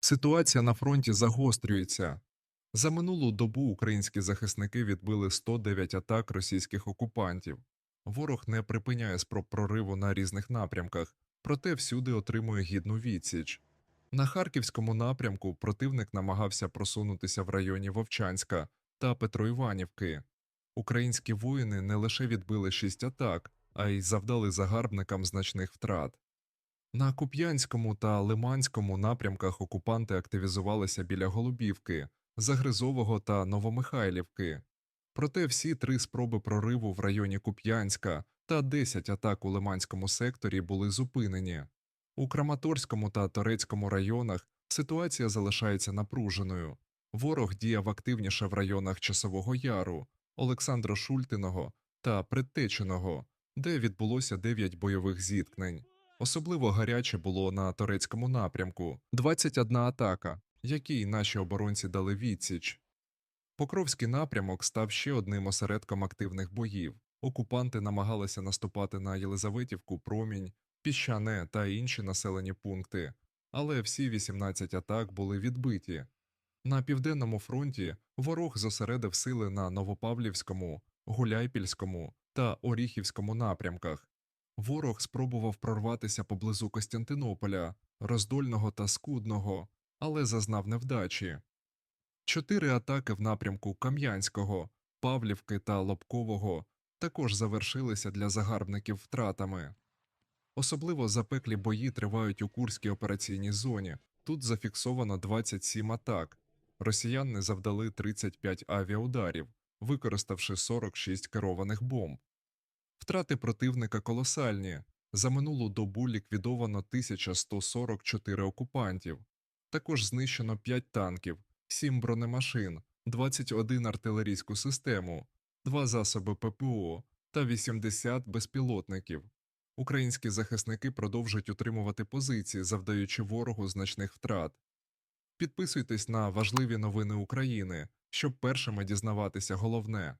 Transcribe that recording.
Ситуація на фронті загострюється. За минулу добу українські захисники відбили 109 атак російських окупантів. Ворог не припиняє спроб прориву на різних напрямках, проте всюди отримує гідну відсіч. На Харківському напрямку противник намагався просунутися в районі Вовчанська та Петроіванівки. Українські воїни не лише відбили шість атак, а й завдали загарбникам значних втрат. На Куп'янському та Лиманському напрямках окупанти активізувалися біля Голубівки, Загризового та Новомихайлівки. Проте всі три спроби прориву в районі Куп'янська та 10 атак у Лиманському секторі були зупинені. У Краматорському та Торецькому районах ситуація залишається напруженою. Ворог діяв активніше в районах Часового Яру, Олександра Шультиного та Предтеченого, де відбулося 9 бойових зіткнень. Особливо гаряче було на турецькому напрямку 21 атака, якій наші оборонці дали відсіч. Покровський напрямок став ще одним осередком активних боїв. Окупанти намагалися наступати на Єлизаветівку, Промінь, Піщане та інші населені пункти, але всі 18 атак були відбиті. На південному фронті ворог зосередив сили на Новопавлівському, Гуляйпільському та Оріхівському напрямках. Ворог спробував прорватися поблизу Костянтинополя, Роздольного та Скудного, але зазнав невдачі. Чотири атаки в напрямку Кам'янського, Павлівки та Лобкового також завершилися для загарбників втратами. Особливо запеклі бої тривають у Курській операційній зоні. Тут зафіксовано 27 атак. Росіяни завдали 35 авіаударів, використавши 46 керованих бомб. Втрати противника колосальні. За минулу добу ліквідовано 1144 окупантів. Також знищено 5 танків, 7 бронемашин, 21 артилерійську систему, 2 засоби ППО та 80 безпілотників. Українські захисники продовжують утримувати позиції, завдаючи ворогу значних втрат. Підписуйтесь на важливі новини України, щоб першими дізнаватися головне.